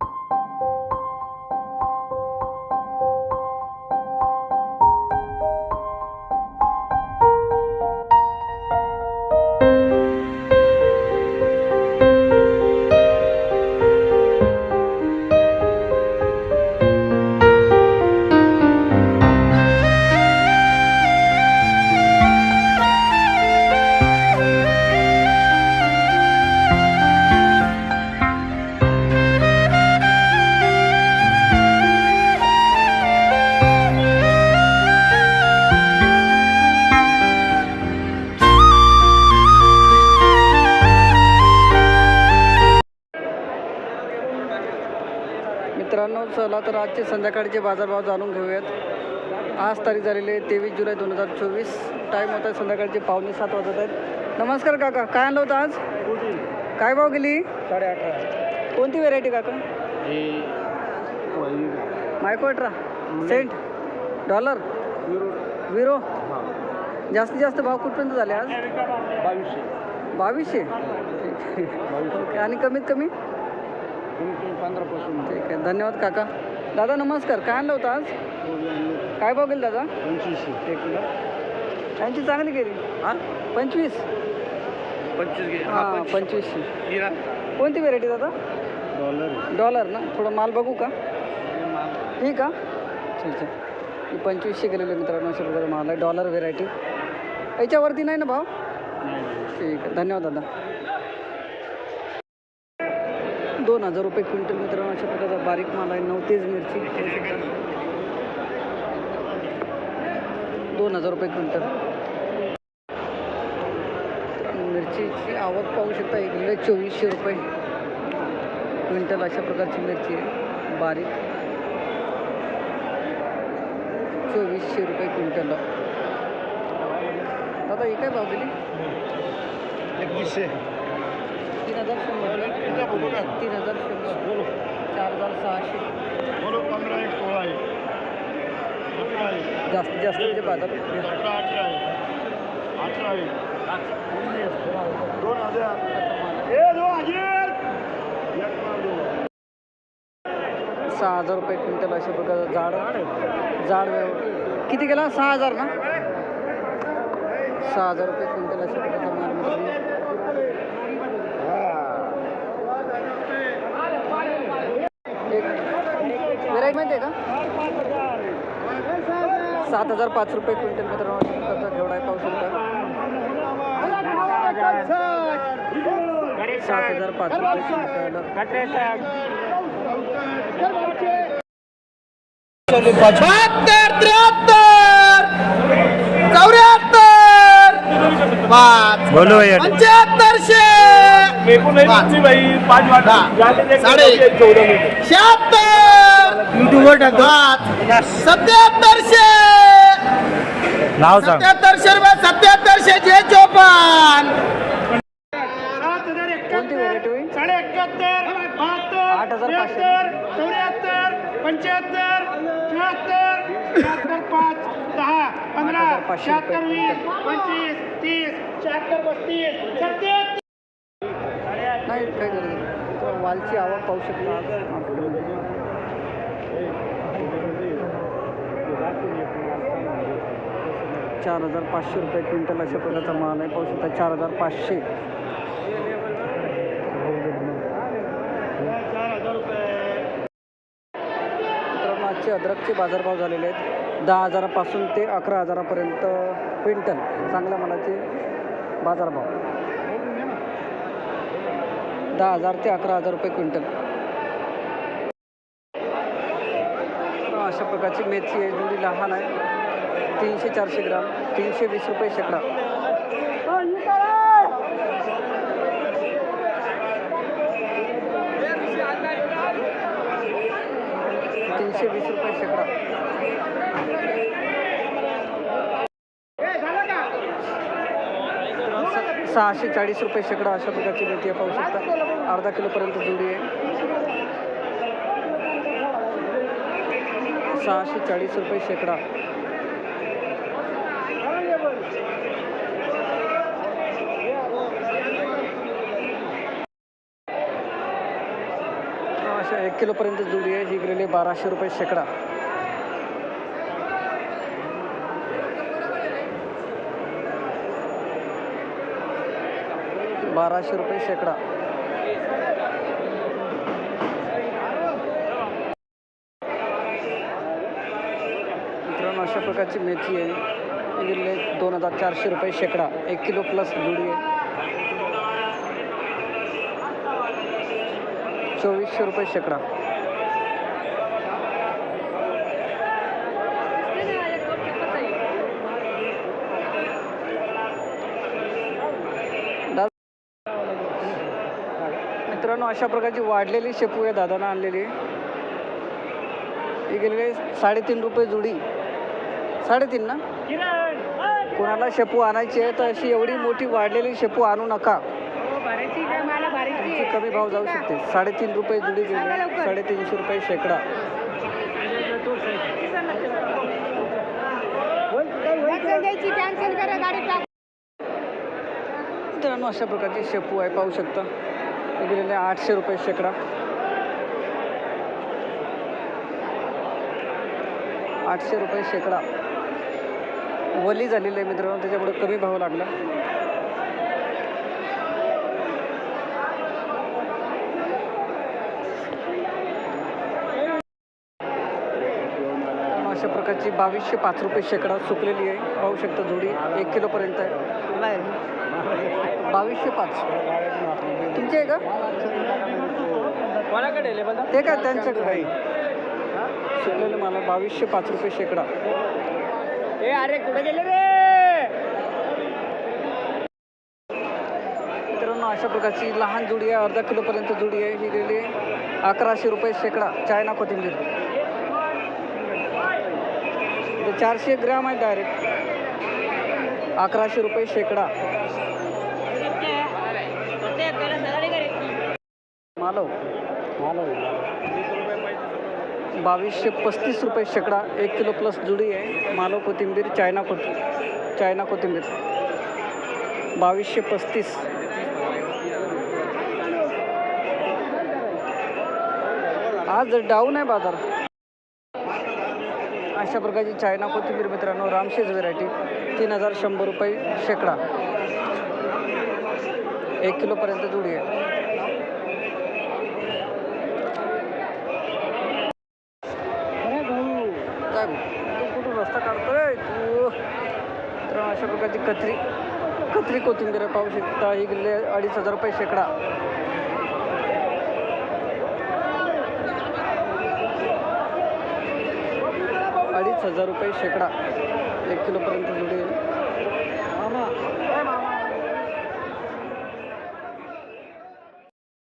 you मित्रांनो चला तर आजचे संध्याकाळचे बाजारभाव जाणून घेऊयात. आज तारीख झालेली आहे तेवीस जुलै दोन हजार चोवीस. टाईम होता संध्याकाळचे पावणे सात वाजत आहेत. नमस्कार काका काय आणलं होतं आज? काय भाव गेली? साडे अठरा कोणती व्हेरायटी काका? मायकोट्रा सेंट. डॉलर. विरो. जास्तीत जास्त भाव कुठपर्यंत झाले आज? बावीसशे. बावीसशे? आणि कमीत कमी कमीत कमी? पंधरापासून ठीक आहे. धन्यवाद काका. दादा नमस्कार. काय आणलं होतं आज? काय भाव गेली दादा? पंचवीसशे. एक किलो. यांची चांगली गेली हां? पंचवीस? पंचवीस घे हां पंचवीसशे. हिरा कोणती व्हेरायटी दादा? डॉलर डॉलर ना? थोडं माल बघू का? ठीक का? ठीक आहे. ही पंचवीसशे गेलेले मित्रांनो अशा प्रकारे माल आहे. डॉलर व्हेरायटी याच्यावरती नाही ना भाव? ठीक आहे. धन्यवाद दादा. दोन हजार रुपये क्विंटल मित्रांनो अशा प्रकारचा बारीक माल आहे नऊ तेज मिरची. दोन हजार रुपये क्विंटल. मिरचीची आवक पाहू शकता एक किलो चोवीसशे रुपये क्विंटल अशा प्रकारची मिरची आहे बारीक. चोवीसशे रुपये क्विंटल. दादा ही काय भाव दिली? एकवीसशे. हज़ार शंभर तीन हज़ार शंभर चार हज़ार सहाशे। जास्तीत जास्त म्हणजे बाज़ार दोन हज़ार. सहा हज़ार रुपये क्विंटल अशा प्रकारचं जाड जाड किती गेला? सहा हज़ार ना? सहा हज़ार रुपये क्विंटल अशा प्रकारचा व्हेरायटी माहिती आहे का? सात हजार पाच रुपये क्विंटल मित्रांनो घेवडा आहे पाहू शकता सात हजार पाच रुपये क्विंटल. बहात्तर त्र्याहत्तर चौऱ्याहत्तर पाच. बोलो भैया पंच्याहत्तरशे. साडे शहात्तर. युट्यूबवर पाच सत्याहत्तरशे. नाव सांग. सत्याहत्तरशे रुपये सत्याहत्तरशे जे चोपन्न साडे एकाहत्तर बहात्तर आठ हजार पाचशे. त्र्याहत्तर चौऱ्याहत्तर पंच्याहत्तर शहात्तर पाच दहा पंधरा आठ हजार पाचशे शहात्तर. वीस पंचवीस तीस शहात्तर पस्तीस सत्याहत्तर. नाही वालची आवक पाहू शकता आज मार्केटमध्ये. चार हजार पाचशे रुपये क्विंटल अशा प्रकारचा माल आहे. पाहू शकता चार हजार पाचशे. मित्रांनो आजचे अद्रकचे बाजारभाव झालेले आहेत. दहा हजारापासून ते अकरा हजारापर्यंत क्विंटल चांगल्या मालाचे बाजारभाव. दहा हजार ते अकरा हजार रुपये क्विंटल. अशा प्रकारची मेथी आहे जुडी लहान आहे. तीनशे चारशे ग्राम, तीनशे वीस रुपये शेकडा तीनशे वीस रुपये शेकडा सहाशे चाळीस रुपये शेकडा अशा प्रकारची मेथी आहे, पाहू शकता. अर्धा किलोपर्यंत जुडी आहे. सहाशे चाळीस रुपये शेकडा. अशा एक किलोपर्यंत जुडी आहे. ही गेलेली बाराशे रुपये शेकडा. बाराशे रुपये शेकडा. प्रकारची मेथी आहे. गेले दोन हजार चारशे रुपये शेकडा. एक किलो प्लस जुडी आहे. चोवीसशे रुपये शेकडा. मित्रांनो अशा प्रकारची वाढलेली शेपू आहे दादानं आणलेली. ही गेलेली साडेतीन रुपये जुडी. साडेतीन ना? कोणाला शेपू आणायची आहे तर अशी एवढी मोठी वाढलेली शेपू आणू नका. कमी भाव जाऊ शकते. साडेतीन रुपये जुडी गेली साडेतीनशे रुपये शेकडा. मित्रांनो अशा प्रकारची शेपू आहे पाहू शकता. दिलेले आठशे रुपये शेकडा. आठशे रुपये शेकडा. वली झालेली आहे मित्रांनो त्याच्यामुळे कमी भाव लागला. अशा प्रकारची बावीसशे पाच रुपये शेकडा सुकलेली आहे. पाहू शकता जोडी एक किलोपर्यंत आहे. बावीसशे पाच. तुमचे आहे का? ते काय त्यांच्याकडे आहे. सुकलेले मला बावीसशे पाच रुपये शेकडा. ए अरे कुठे गेले रे? मित्रांनो अशा प्रकारची लहान जोडी आहे अर्धा किलोपर्यंत जोडी आहे. ही गेली. अकराशे रुपये शेकडा चायना कोथिंबीर. चारशे ग्रॅम आहे डायरेक्ट अकराशे रुपये शेकडा. मालव. बावीसशे पस्तीस रुपये शेकडा एक किलो प्लस जुडी आहे. मालो कोथिंबीर चायना कोथ चायना कोथिंबीर. बावीसशे पस्तीस. आज डाऊन आहे बाजार. अशा प्रकारची चायना कोथिंबीर मित्रांनो रामशेज व्हेरायटी तीन हजार शंभर रुपये शेकडा. एक किलोपर्यंत जुडी आहे काय भाऊ? तू कुठून रस्ता काढतोय तू तर अशा प्रकारची कत्री कत्री कोथिंबीर पाहू शकता. ही गेले अडीच हजार रुपये शेकडा. अडीच हजार रुपये शेकडा. एक किलोपर्यंत जुडी